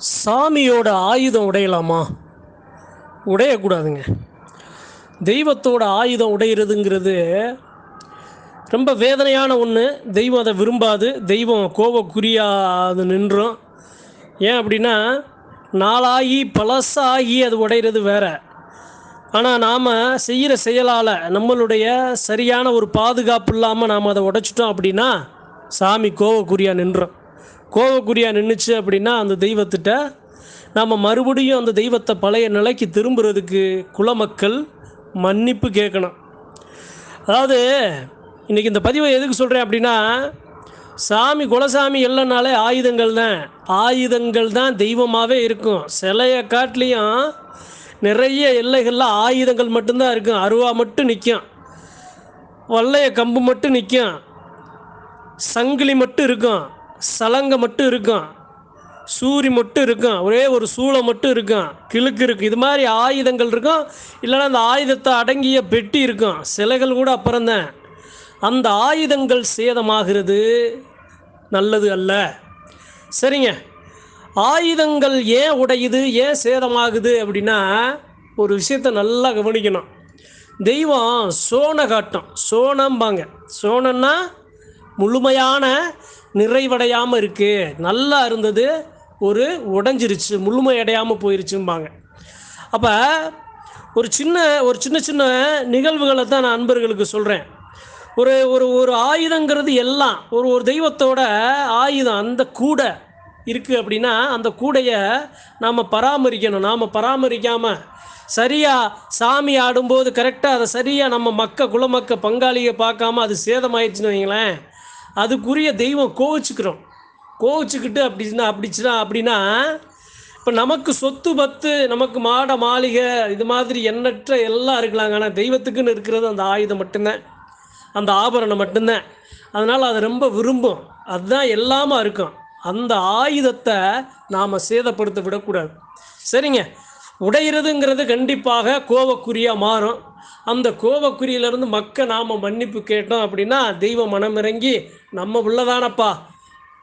சாமியோட ஆயுதம் உடையலாமா? உடையக்கூடாதுங்க. தெய்வத்தோட ஆயுதம் உடையிறதுங்கிறது ரொம்ப வேதனையான ஒன்று தெய்வம் அதை விரும்பாது. தெய்வம் கோபக்குரியாது நின்றும். ஏன் அப்படின்னா நாளாகி பழசாகி அது உடையிறது வேற. ஆனால் நாம் செய்கிற செயலால் நம்மளுடைய சரியான ஒரு பாதுகாப்பு இல்லாமல் நாம் அதை உடைச்சிட்டோம் அப்படின்னா சாமி கோவக்குரியாக நின்றோம். கோவக்குறியா நின்றுச்சு அப்படின்னா அந்த தெய்வத்திட்ட நாம் மறுபடியும் அந்த தெய்வத்தை பழைய நிலைக்கு திரும்புறதுக்கு குலமக்கள் மன்னிப்பு கேட்கணும். அதாவது இன்றைக்கி இந்த பதிவை எதுக்கு சொல்கிறேன் அப்படின்னா சாமி குலசாமி இல்லைனாலே ஆயுதங்கள் தான். ஆயுதங்கள் தான் தெய்வமாகவே இருக்கும். சிலையை காட்டிலையும் நிறைய எல்லைகளில் ஆயுதங்கள் மட்டும்தான் இருக்கும். அருவா மட்டும் நிற்கும் வல்லைய கம்பு மட்டும் நிற்கும் சங்கிலி மட்டும் இருக்கும். சலங்கை மட்டும் இருக்கும் சூரி மட்டும் இருக்கும் ஒரே ஒரு சூளை மட்டும் இருக்கும் கிழக்கு இருக்கும் இது மாதிரி ஆயுதங்கள் இருக்கும் இல்லைன்னா அந்த ஆயுதத்தை அடங்கிய பெட்டி இருக்கும் சிலைகள் கூட அப்புறம்தான் அந்த ஆயுதங்கள் சேதமாகிறது நல்லது அல்ல. சரிங்க. ஆயுதங்கள் ஏன் உடையுது? ஏன் சேதமாகுது அப்படின்னா ஒரு விஷயத்தை நல்லா கவனிக்கணும். தெய்வம் சோன காட்டும். சோனம்பாங்க. சோனன்னா முழுமையான நிறைவடையாமல் இருக்குது நல்லா இருந்தது ஒரு உடஞ்சிருச்சு முழுமையடையாமல் போயிருச்சும்பாங்க. அப்போ ஒரு சின்ன ஒரு சின்ன சின்ன நிகழ்வுகளை தான் நான் அன்பர்களுக்கு சொல்கிறேன் ஒரு ஒரு ஒரு ஆயுதங்கிறது எல்லாம் ஒரு ஒரு தெய்வத்தோட ஆயுதம் அந்த கூடை இருக்குது அப்படின்னா அந்த கூடையை நாம் பராமரிக்கணும். நாம் பராமரிக்காமல் சரியாக சாமி ஆடும்போது கரெக்டாக அதை சரியாக நம்ம மக்க குலமக்க பங்காளியை பார்க்காம அது சேதமாயிடுச்சுன்னு வைங்களேன். அதுக்குரிய தெய்வம் கோவிச்சுக்கிறோம். கோவிச்சுக்கிட்டு அப்படின்னா அப்படிச்சுனா அப்படின்னா இப்போ நமக்கு சொத்து பத்து நமக்கு மாட மாளிகை இது மாதிரி எண்ணற்ற எல்லாம் இருக்கலாங்க ஆனால் தெய்வத்துக்குன்னு இருக்கிறது அந்த ஆயுதம் மட்டும்தான். அந்த ஆபரணம் மட்டும்தான். அதனால் அதை ரொம்ப விரும்பும். அதுதான் எல்லாமா இருக்கும். அந்த ஆயுதத்தை நாம் சேதப்படுத்த விடக்கூடாது. சரிங்க. உடையிறதுங்கிறது கண்டிப்பாக கோவக்குறியாக மாறும். அந்த கோவக்குறியிலிருந்து மக்க நாம் மன்னிப்பு கேட்டோம் அப்படின்னா தெய்வம் மனமிறங்கி நம்ம உள்ளதானப்பா.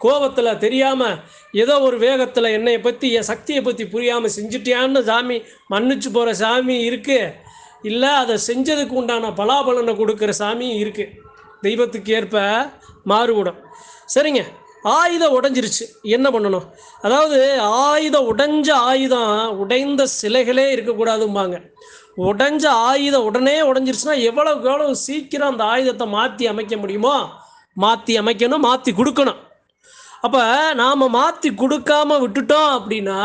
கோபத்தில் தெரியாமல் ஏதோ ஒரு வேகத்தில் என்னையை பற்றி என் சக்தியை பற்றி புரியாமல் செஞ்சுட்டியான்னு சாமி மன்னிச்சு போகிற சாமி இருக்குது இல்லை அதை செஞ்சதுக்கு உண்டான பலாபலனை கொடுக்குற சாமி இருக்குது தெய்வத்துக்கு ஏற்ப மாறுபடும். சரிங்க. ஆயுதம் உடஞ்சிருச்சு. என்ன பண்ணணும்? அதாவது ஆயுதம் உடைஞ்ச ஆயுதம் உடைந்த சிலைகளே இருக்கக்கூடாதும்பாங்க. உடைஞ்ச ஆயுதம் உடனே உடஞ்சிருச்சுன்னா எவ்வளோ எவ்வளோ சீக்கிரம் அந்த ஆயுதத்தை மாற்றி அமைக்க முடியுமோ மாற்றி அமைக்கணும் மாற்றி கொடுக்கணும். அப்போ நாம் மாற்றி கொடுக்காம விட்டுட்டோம் அப்படின்னா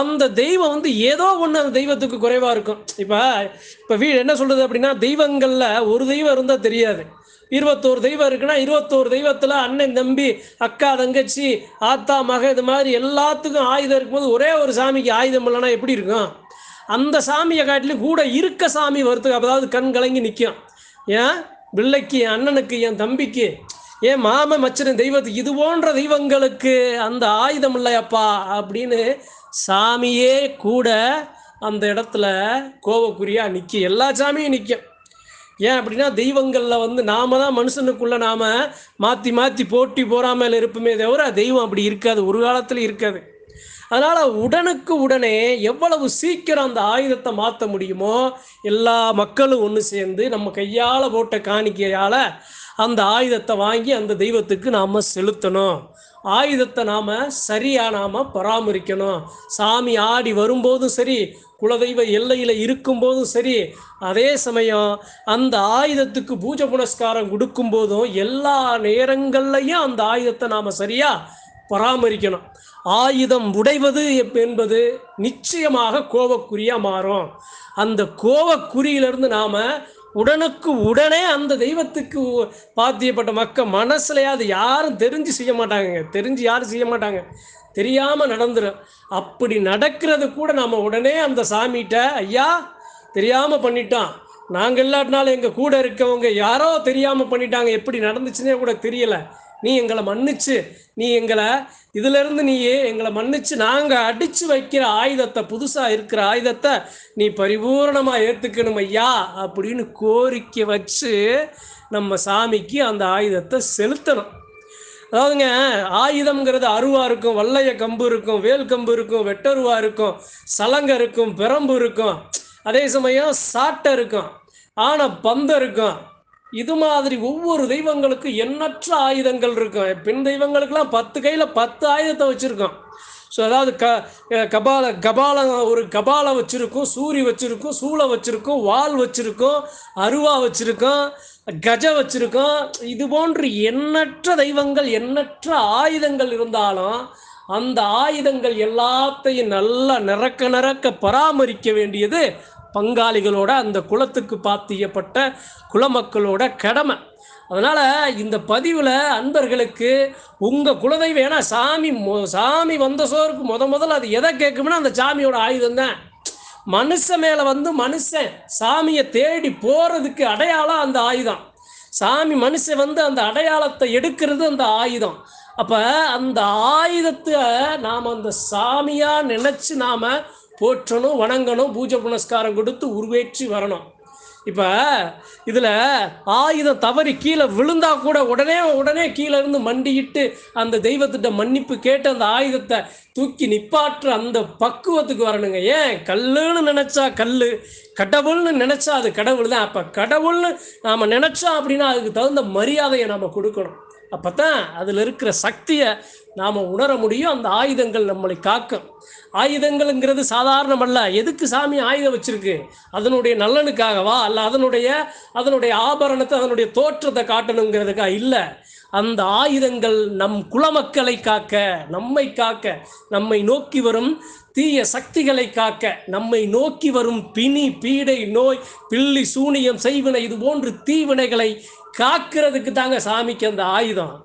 அந்த தெய்வம் வந்து ஏதோ ஒன்று அந்த தெய்வத்துக்கு குறைவாக இருக்கும். இப்போ இப்போ வீ என்ன சொல்கிறது அப்படின்னா தெய்வங்களில் ஒரு தெய்வம் இருந்தால் தெரியாது. இருபத்தோரு தெய்வம் இருக்குன்னா இருபத்தோரு தெய்வத்தில் அண்ணன் தம்பி அக்கா தங்கச்சி ஆத்தா மக இது மாதிரி எல்லாத்துக்கும் ஆயுதம் இருக்கும்போது ஒரே ஒரு சாமிக்கு ஆயுதம் இல்லைன்னா எப்படி இருக்கும்? அந்த சாமியை காட்டிலும் கூட இருக்க சாமி வரத்துக்கு அதாவது கண் கலங்கி நிற்கும் ஏன்? பிள்ளைக்கு என் அண்ணனுக்கு என் தம்பிக்கு ஏன் மாம மச்சன தெய்வத்துக்கு இது போன்ற தெய்வங்களுக்கு அந்த ஆயுதம் இல்லையப்பா அப்படின்னு சாமியே கூட அந்த இடத்துல கோவக்குறியா நிற்கும் எல்லா சாமியும் நிற்கும் ஏன் அப்படின்னா தெய்வங்களில் வந்து நாம தான் மனுஷனுக்குள்ளே நாம் மாற்றி மாற்றி போட்டி போறாமல் இருப்போமே தவிர தெய்வம் அப்படி இருக்காது. ஒரு காலத்தில் இருக்காது. அதனால் உடனுக்கு உடனே எவ்வளவு சீக்கிரம் அந்த ஆயுதத்தை மாற்ற முடியுமோ எல்லா மக்களும் ஒன்று சேர்ந்து நம்ம கையால் போட்ட காணிக்கையால் அந்த ஆயுதத்தை வாங்கி அந்த தெய்வத்துக்கு நாம் செலுத்தணும். ஆயுதத்தை நாம் சரியாக நாம் பராமரிக்கணும். சாமி ஆடி வரும்போதும் சரி குலதெய்வ எல்லையில் இருக்கும்போதும் சரி அதே சமயம் அந்த ஆயுதத்துக்கு பூஜை புனஸ்காரம் கொடுக்கும்போதும் எல்லா நேரங்கள்லையும் அந்த ஆயுதத்தை நாம் சரியாக பராமரிக்கணும். ஆயுதம் உடைவது என்பது நிச்சயமாக கோவக்குறியாக மாறும். அந்த கோவக்குறியிலிருந்து நாம் உடனுக்கு உடனே அந்த தெய்வத்துக்கு பாத்தியப்பட்ட மக்கள் மனசுலையாவது யாரும் தெரிஞ்சு செய்ய மாட்டாங்க தெரிஞ்சு யாரும் செய்ய மாட்டாங்க. தெரியாமல் நடந்துடும் அப்படி நடக்கிறது கூட நாம் உடனே அந்த சாமிகிட்ட ஐயா தெரியாமல் பண்ணிட்டோம் நாங்கள் இல்லாட்டினாலும் எங்கள் கூட இருக்கவங்க யாரோ தெரியாமல் பண்ணிட்டாங்க. எப்படி நடந்துச்சுன்னே கூட தெரியலை. நீ எங்களை மன்னிச்சு நீ எங்களை இதிலிருந்து நீ எங்களை மன்னிச்சு நாங்கள் அடித்து வைக்கிற ஆயுதத்தை புதுசாக இருக்கிற ஆயுதத்தை நீ பரிபூரணமாக ஏற்றுக்கணும் ஐயா அப்படின்னு கோரிக்கை வச்சு நம்ம சாமிக்கு அந்த ஆயுதத்தை செலுத்தணும். அதாவதுங்க ஆயுதம்ங்கிறது அருவா இருக்கும் வல்லைய கம்பு இருக்கும் வேல் கம்பு இருக்கும் வெட்டருவா இருக்கும் சலங்க இருக்கும் பெரம்பு இருக்கும் அதே சமயம் சாட்டை இருக்கும் ஆன பந்து இருக்கும் இது மாதிரி ஒவ்வொரு தெய்வங்களுக்கும் எண்ணற்ற ஆயுதங்கள் இருக்கும். பெண் தெய்வங்களுக்கெல்லாம் பத்து கையில் பத்து ஆயுதத்தை வச்சுருக்கோம். ஸோ அதாவது க கபால கபாலம் ஒரு கபாலம் வச்சுருக்கோம் சூரி வச்சுருக்கும் சூளை வச்சுருக்கோம் வால் வச்சுருக்கும் அருவா வச்சுருக்கோம் கஜ வச்சுருக்கோம். இது போன்று எண்ணற்ற தெய்வங்கள் எண்ணற்ற ஆயுதங்கள் இருந்தாலும் அந்த ஆயுதங்கள் எல்லாத்தையும் நல்லா நிறக்க நிறக்க பராமரிக்க வேண்டியது பங்காளிகளோட அந்த குலத்துக்கு பாத்தியப்பட்ட குலமக்களோட கடமை. அதனால் இந்த பதிவில் அன்பர்களுக்கு உங்கள் குலதெய்வம் ஏன்னா சாமி மொ- சாமி வந்த சோருக்கு முத முதல்ல அது எதை கேட்கும்னா அந்த சாமியோட ஆயுதம் தான். மனுஷன் மேலே வந்து மனுஷன் சாமியை தேடி போகிறதுக்கு அடையாளம் அந்த ஆயுதம். சாமி மனுஷன் வந்து அந்த அடையாளத்தை எடுக்கிறது அந்த ஆயுதம். அப்போ அந்த ஆயுதத்தை நாம் அந்த சாமியாக நினச்சி நாம் போற்றணும் வணங்கணும் பூஜை புனஸ்காரம் கொடுத்து உருவேற்றி வரணும். இப்போ இதில் ஆயுதம் தவறி கீழே விழுந்தா கூட உடனே உடனே கீழே இருந்து மண்டியிட்டு அந்த தெய்வத்திட்ட மன்னிப்பு கேட்டு அந்த ஆயுதத்தை தூக்கி நிப்பாற்ற அந்த பக்குவத்துக்கு வரணுங்க. ஏன்? கல்லுன்னு நினச்சா கல் கடவுள்னு நினச்சா அது கடவுள் தான் அப்போ கடவுள்னு நாம் நினச்சோம் அப்படின்னா அதுக்கு தகுந்த மரியாதையை நாம் கொடுக்கணும். அப்போ தான் அதில் இருக்கிற சக்தியை நாம் உணர முடியும். அந்த ஆயுதங்கள் நம்மளை காக்கும். ஆயுதங்கள்ங்கிறது சாதாரணமல்ல எதுக்கு சாமி ஆயுதம் வச்சிருக்கு? அதனுடைய நலனுக்காகவா அல்ல அதனுடைய அதனுடைய ஆபரணத்தை அதனுடைய தோற்றத்தை காட்டணுங்கிறதுக்கா? இல்லை. அந்த ஆயுதங்கள் நம் குலமக்களை காக்க நம்மை காக்க நம்மை நோக்கி வரும் தீய சக்திகளை காக்க நம்மை நோக்கி வரும் பிணி பீடை நோய் பில்லி சூனியம் செய்வினை இது போன்று தீவினைகளை காக்கிறதுக்கு தாங்க சாமிக்கு அந்த ஆயுதம்.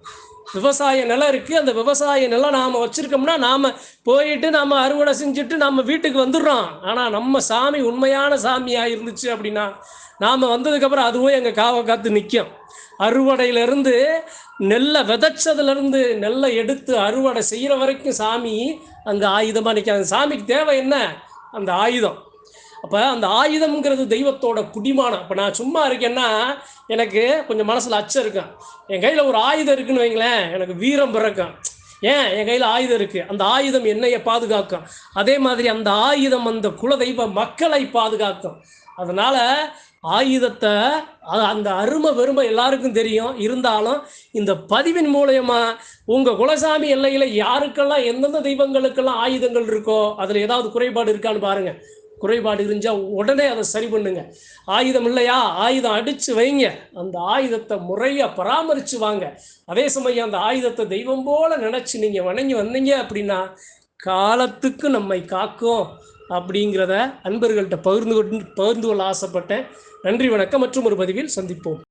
விவசாய நிலம் இருக்குது அந்த விவசாய நிலம் நாம் வச்சுருக்கோம்னா நாம் போயிட்டு நம்ம அறுவடை செஞ்சுட்டு நம்ம வீட்டுக்கு வந்துடுறோம். ஆனால் நம்ம சாமி உண்மையான சாமியாக இருந்துச்சு அப்படின்னா நாம் வந்ததுக்கப்புறம் அதுவும் எங்கள் காவை காத்து நிற்கும் அறுவடையிலேருந்து நெல்லை விதைச்சதுலேருந்து நெல்லை எடுத்து அறுவடை செய்கிற வரைக்கும் சாமி அங்கே ஆயுதமாக நிற்காது சாமிக்கு தேவை என்ன? அந்த ஆயுதம். அப்போ அந்த ஆயுதம்ங்கிறது தெய்வத்தோட குடிமானம். இப்போ நான் சும்மா இருக்கேன்னா எனக்கு கொஞ்சம் மனசில் அச்சம் இருக்கும். என் கையில் ஒரு ஆயுதம் இருக்குன்னு வைங்களேன் எனக்கு வீரம் பிறக்கும். ஏன்? என் கையில் ஆயுதம் இருக்குது அந்த ஆயுதம் என்னையை பாதுகாக்கும். அதே மாதிரி அந்த ஆயுதம் அந்த குலதெய்வ மக்களை பாதுகாக்கும். அதனால் ஆயுதத்தை அந்த அருமை பெருமை எல்லாருக்கும் தெரியும். இருந்தாலும் இந்த பதிவின் மூலயமா உங்கள் குலசாமி எல்லையில் யாருக்கெல்லாம் எந்தெந்த தெய்வங்களுக்கெல்லாம் ஆயுதங்கள் இருக்கோ அதில் ஏதாவது குறைபாடு இருக்கான்னு பாருங்கள் குறைபாடு இருந்தால் உடனே அதை சரி பண்ணுங்க. ஆயுதம் இல்லையா? ஆயுதம் அடித்து வைங்க. அந்த ஆயுதத்தை முறையாக பராமரித்து வாங்க. அதே சமயம் அந்த ஆயுதத்தை தெய்வம் போல நினச்சி நீங்கள் வணங்கி வந்தீங்க அப்படின்னா காலத்துக்கு நம்மை காக்கும் அப்படிங்கிறத அன்பர்கள்ட்ட பகிர்ந்து கொண்டு பகிர்ந்து கொள்ள ஆசைப்பட்டேன். நன்றி வணக்கம். மற்றும் ஒரு பதிவில் சந்திப்போம்.